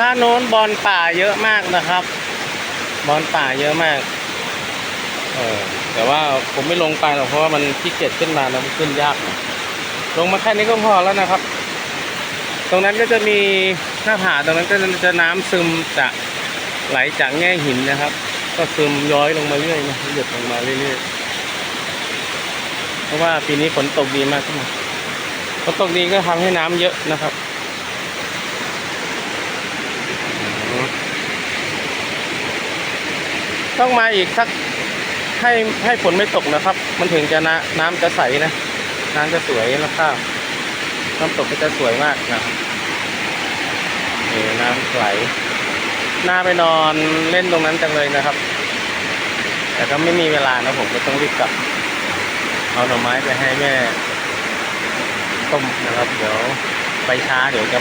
ด้านโน้นบอลป่าเยอะมากนะครับ บอลป่าเยอะมาก เออแต่ว่าผมไม่ลงไปหรอกเพราะว่ามันขี้เกียจขึ้นมาแล้วมันขึ้นยาก ลงมาแค่นี้ก็พอแล้วนะครับ ตรงนั้นก็จะมีหน้าผาตรงนั้นก็จะน้ำซึมจากไหลจากแง่หินนะครับ ก็ซึมย้อยลงมาเรื่อยนะหยดลงมาเรื่อยๆเพราะว่าปีนี้ฝนตกดีมากขึ้นมาฝนตกดีก็ทำให้น้ำเยอะนะครับอืม ต้องมาอีกสักให้ให้ฝนไม่ตกนะครับ มันถึงจะนะน้ำจะใสนะน้ำจะสวยแล้วก็น้ำตกก็จะสวยมากนะนี่น้ำไหลน่าไปนอนเล่นตรงนั้นจังเลยนะครับ แต่ก็ไม่มีเวลานะผมก็ต้องรีบกลับ เอาหน่อไม้ไปให้แม่ต้มนะครับ เดี๋ยวไปช้าเดี๋ยวจะ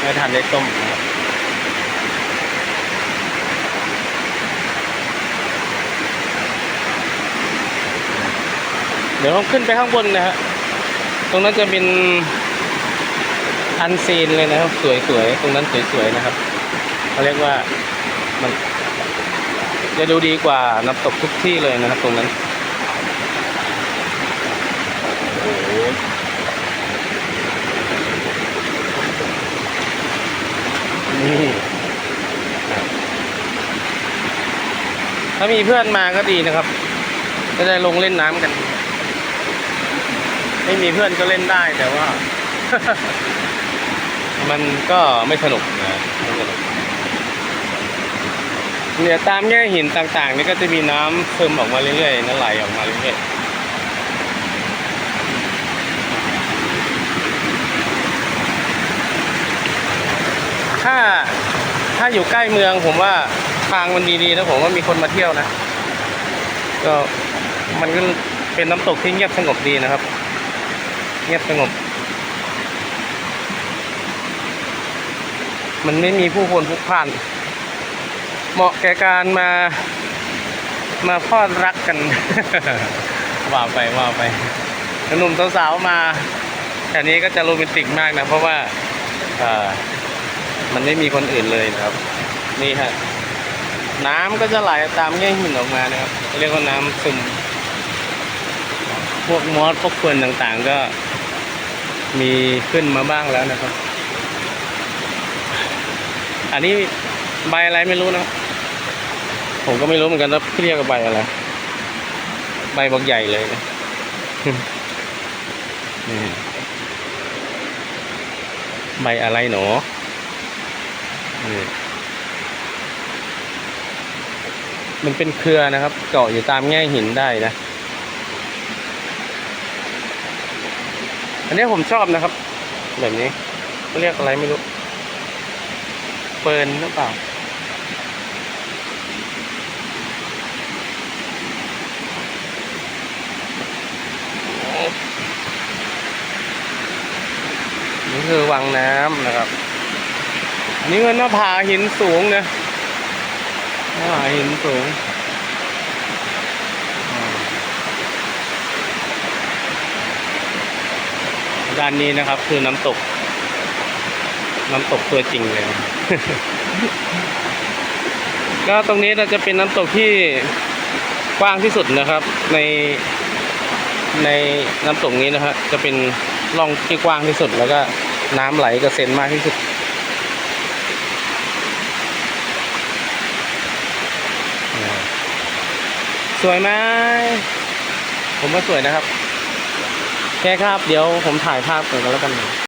ไม่ทันได้ต้มนะครับ ดี๋ยวผมขึ้นไปข้างบนนะฮะตรงนั้นจะเป็นอันซีนเลยนะครับ สวยๆ ตรงนั้นสวยๆนะครับเขาเรียกว่ามัน จะดูดีกว่าน้ำตกทุกที่เลยนะครับ ตรงนั้นโอ้โหนี่ถ้ามีเพื่อนมาก็ดีนะครับ จะได้ลงเล่นน้ำกัน ไม่มีเพื่อนก็เล่นได้แต่ว่า มันก็ไม่สนุกนะไม่สนุกเนี่ยตามแง่หินต่างๆ นี่ก็จะมีน้ำซึมออกมาเรื่อยๆน้ำไหลออกมาเรื่อยๆถ้าถ้าอยู่ใกล้เมืองผมว่าทางมันดีๆนะผมว่ามีคนมาเที่ยวนะ ก็มันก็เป็นน้ำตกที่เงียบสงบดีนะครับ เงียบสงบ มันไม่มีผู้คนพลุกพล่าน เหมาะแก่การมา มาพลอดรักกัน ว่าไปว่าไปหนุ่มสาวๆมาแถวนี้ก็จะโรแมนติกมากนะ เพราะว่าเอ่อมันไม่มีคนอื่นเลยนะครับ นี่ฮะน้ำก็จะไหลตามแง่หินออกมานะครับ เรียกว่าน้ำซึม พวกมอสพวกเฟื่อนต่างๆ ก็ มีขึ้นมาบ้างแล้วนะครับ อันนี้ใบอะไรไม่รู้นะ ผมก็ไม่รู้เหมือนกันว่าเรียกว่าใบอะไร ใบบักใหญ่เลยนะนี่ใบอะไรหนอนี่มันเป็นเครือนะครับ เกาะอยู่ตามแง่หินได้นะ นนี้ผมชอบนะครับ แบบนี้เรียกอะไรไม่รู้เปิร์นหรือเปล่านี่คือวังน้ำนะครับนนี้มันหน้าผาหินสูงนะหน้าผาหินสูง ด้านนี้นะครับ คือน้ำตก น้ำตกตัวจริงเลย ก็ตรงนี้เราจะเป็นน้ำตกที่กว้างที่สุดนะครับ ในในน้ำตกนี้นะฮะจะเป็นร่องที่กว้างที่สุด แล้วก็น้ำไหลกระเซ็นมากที่สุดสวยไหมผมว่าสวยนะครับ เคครับ เดี๋ยวผมถ่ายภาพกันแล้วกัน